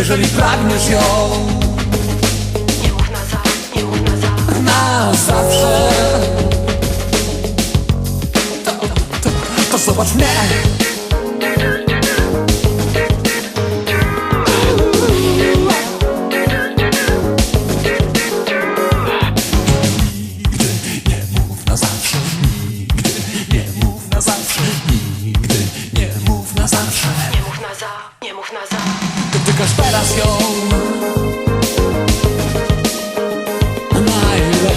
jeżeli pragniesz ją na zawsze. To, to, to zobacz mnie.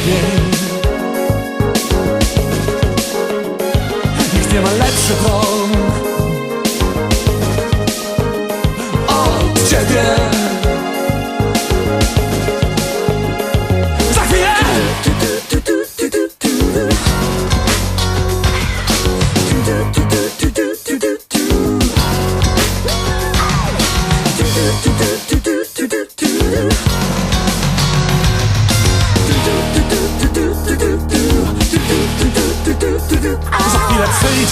Najlepiej Nikt nie ma lepszy krąg Od ciebie. Za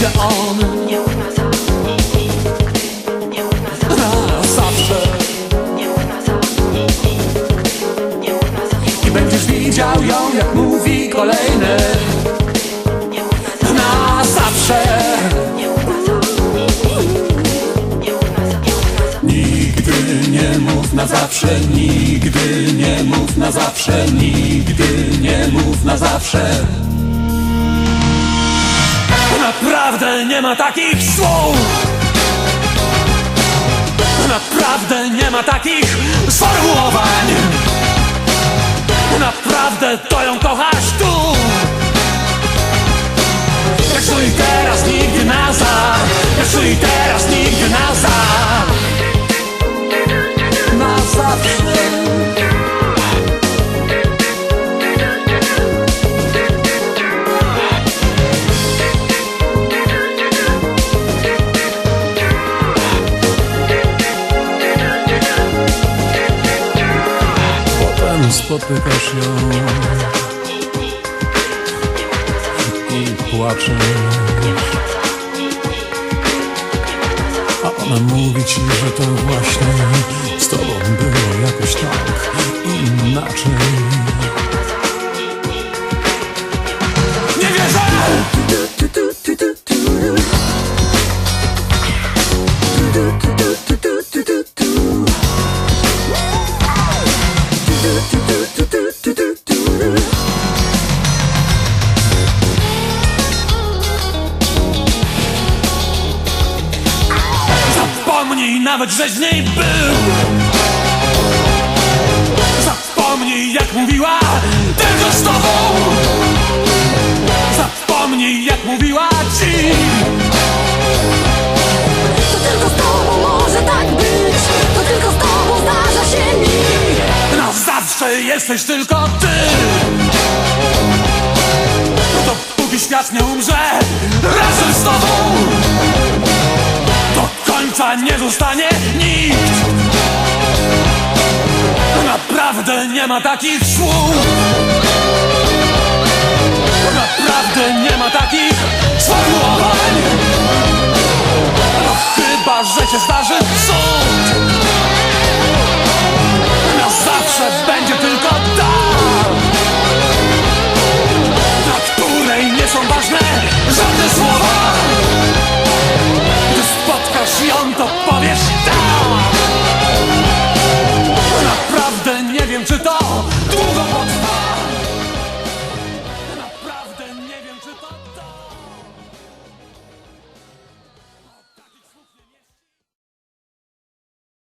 przyjdzie on Nie mów na za, nigdy Nie mów na za, Na zawsze nie mów na za Nigdy Nie mów na za, I będziesz widział ją jak mówi kolejny. Nie na za Na zawsze. Nie za Nigdy nie mów na zawsze, nigdy nie mów na zawsze, nigdy nie mów na zawsze. Naprawdę nie ma takich słów. Naprawdę nie ma takich sformułowań. Naprawdę to ją kochasz tu. Jak i teraz, nigdy na za. Jak i teraz, nigdy na za Potem spotykasz ją i płacze. Zapomnij nawet, że z niej był. Zapomnij jak mówiła tylko z tobą. Zapomnij jak mówiła ci. To tylko z tobą może tak być. To tylko z tobą zdarza się mi. Na zawsze jesteś tylko ty. Dopóki świat nie umrze końca nie zostanie nikt. Naprawdę nie ma takich słów. Naprawdę nie ma takich sformułowań. No chyba, że się zdarzy cud